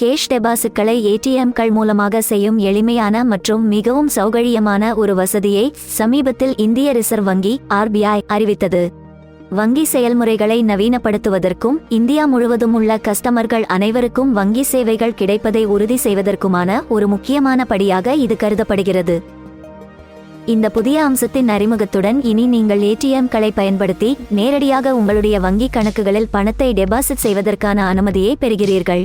Cash டெபாசிட்களை ஏடிஎம்கள் மூலமாக செய்யும் எளிமையான மற்றும் மிகவும் சௌகரியமான ஒரு வசதியை சமீபத்தில் இந்திய ரிசர்வ் வங்கி ஆர்பிஐ அறிவித்தது. வங்கி செயல்முறைகளை நவீனப்படுத்துவதற்கும் இந்தியா முழுவதும் உள்ள கஸ்டமர்கள் அனைவருக்கும் வங்கி சேவைகள் கிடைப்பதை உறுதி செய்வதற்குமான ஒரு முக்கியமான படியாக இது கருதப்படுகிறது. இந்த புதிய அம்சத்தின் அறிமுகத்துடன் இனி நீங்கள் ஏடிஎம்களை பயன்படுத்தி நேரடியாக உங்களுடைய வங்கி கணக்குகளில் பணத்தை டெபாசிட் செய்வதற்கான அனுமதியை பெறுகிறீர்கள்.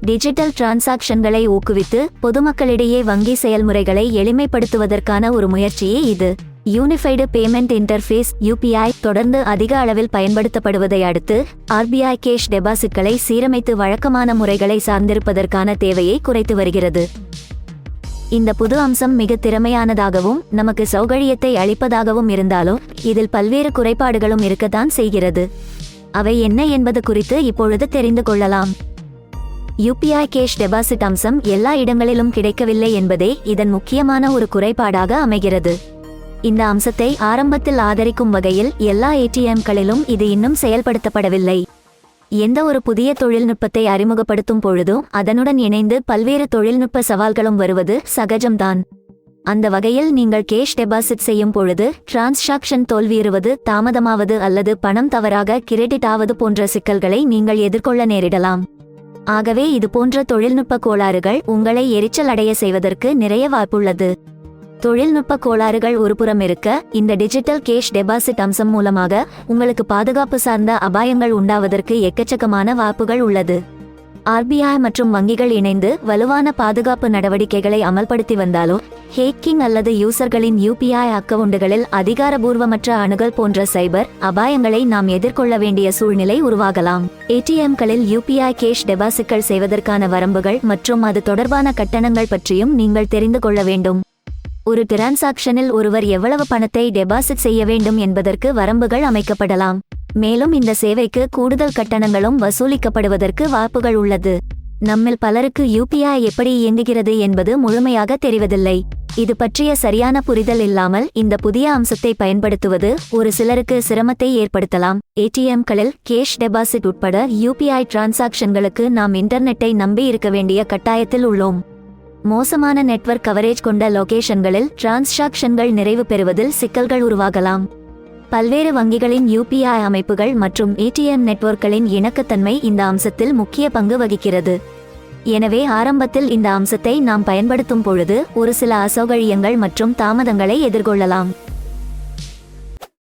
டிஜிட்டல் டிரான்சாக்ஷன்களை ஊக்குவித்து பொதுமக்களிடையே வங்கி செயல்முறைகளை எளிமைப்படுத்துவதற்கான ஒரு முயற்சியே இது. யூனிஃபைடு பேமெண்ட் இன்டர்ஃபேஸ் யூபிஐ தொடர்ந்து அதிக அளவில் பயன்படுத்தப்படுவதை அடுத்து ஆர்பிஐ கேஷ் டெபாசிட்களை சீரமைத்து வழக்கமான முறைகளை சார்ந்திருப்பதற்கான தேவையை குறைத்து வருகிறது. இந்த புது அம்சம் மிக திறமையானதாகவும் நமக்கு சௌகரியத்தை அளிப்பதாகவும் இருந்தாலும் இதில் பல்வேறு குறைபாடுகளும் இருக்கத்தான் செய்கிறது. அவை என்ன என்பது குறித்து இப்பொழுது தெரிந்து கொள்ளலாம். யூபிஐ கேஷ் டெபாசிட் அம்சம் எல்லா இடங்களிலும் கிடைக்கவில்லை என்பதே இதன் முக்கியமான ஒரு குறைபாடாக அமைகிறது. இந்த அம்சத்தை ஆரம்பத்தில் ஆதரிக்கும் வகையில் எல்லா ஏடிஎம்களிலும் இது இன்னும் செயல்படுத்தப்படவில்லை. எந்த ஒரு புதிய தொழில்நுட்பத்தை அறிமுகப்படுத்தும் பொழுதும் அதனுடன் இணைந்து பல்வேறு தொழில்நுட்ப சவால்களும் வருவது சகஜம்தான். அந்த வகையில் நீங்கள் கேஷ் டெபாசிட் செய்யும் பொழுது டிரான்சாக்ஷன் தோல்வியுறுவது தாமதமாவது அல்லது பணம் தவறாக கிரெடிட் ஆவது போன்ற சிக்கல்களை நீங்கள் எதிர்கொள்ள நேரிடலாம். ஆகவே இது போன்ற தொழில்நுட்ப கோளாறுகள் உங்களை எரிச்சல் அடைய செய்வதற்கு நிறைய வாய்ப்புள்ளது. தொழில்நுட்ப கோளாறுகள் ஒருபுறம் இருக்க இந்த டிஜிட்டல் கேஷ் டெபாசிட் அம்சம் மூலமாக உங்களுக்கு பாதுகாப்பு சார்ந்த அபாயங்கள் உண்டாவதற்கு எக்கச்சக்கமான வாய்ப்புகள் உள்ளது. ஆர்பிஐ மற்றும் வங்கிகள் இணைந்து வலுவான பாதுகாப்பு நடவடிக்கைகளை அமல்படுத்தி வந்தாலும் ஹேக்கிங் அல்லது யூசர்களின் யூபிஐ அக்கவுண்டுகளில் அதிகாரபூர்வமற்ற அணுகல் போன்ற சைபர் அபாயங்களை நாம் எதிர்கொள்ள வேண்டிய சூழ்நிலை உருவாகலாம். ஏடிஎம்களில் யூபிஐ கேஷ் டெபாசிட்கள் செய்வதற்கான வரம்புகள் மற்றும் அது தொடர்பான கட்டணங்கள் பற்றியும் நீங்கள் தெரிந்து கொள்ள வேண்டும். ஒரு டிரான்சாக்ஷனில் ஒருவர் எவ்வளவு பணத்தை டெபாசிட் செய்ய வேண்டும் என்பதற்கு வரம்புகள் அமைக்கப்படலாம். மேலும் இந்த சேவைக்கு கூடுதல் கட்டணங்களும் வசூலிக்கப்படுவதற்கு வாய்ப்புகள் உள்ளது. நம்மில் பலருக்கு யூபிஐ எப்படி இயங்குகிறது என்பது முழுமையாக தெரிவதில்லை. இது பற்றிய சரியான புரிதல் இல்லாமல் இந்த புதிய அம்சத்தை பயன்படுத்துவது ஒரு சிலருக்கு சிரமத்தை ஏற்படுத்தலாம். ஏடிஎம்களில் கேஷ் டெபாசிட் உட்பட யூபிஐ டிரான்சாக்ஷன்களுக்கு நாம் இன்டர்நெட்டை நம்பி இருக்க வேண்டிய கட்டாயத்தில் உள்ளோம். மோசமான நெட்வொர்க் கவரேஜ் கொண்ட லொகேஷன்களில் டிரான்சாக்ஷன்கள் நிறைவு பெறுவதில் சிக்கல்கள் உருவாகலாம். பல்வேறு வங்கிகளின் யூபிஐ அமைப்புகள் மற்றும் ஏடிஎம் நெட்வொர்க்களின் இணக்கத்தன்மை இந்த அம்சத்தில் முக்கிய பங்கு வகிக்கிறது. எனவே ஆரம்பத்தில் இந்த அம்சத்தை நாம் பயன்படுத்தும் பொழுது ஒரு சில அசௌகரியங்கள் மற்றும் தாமதங்களை எதிர்கொள்ளலாம்.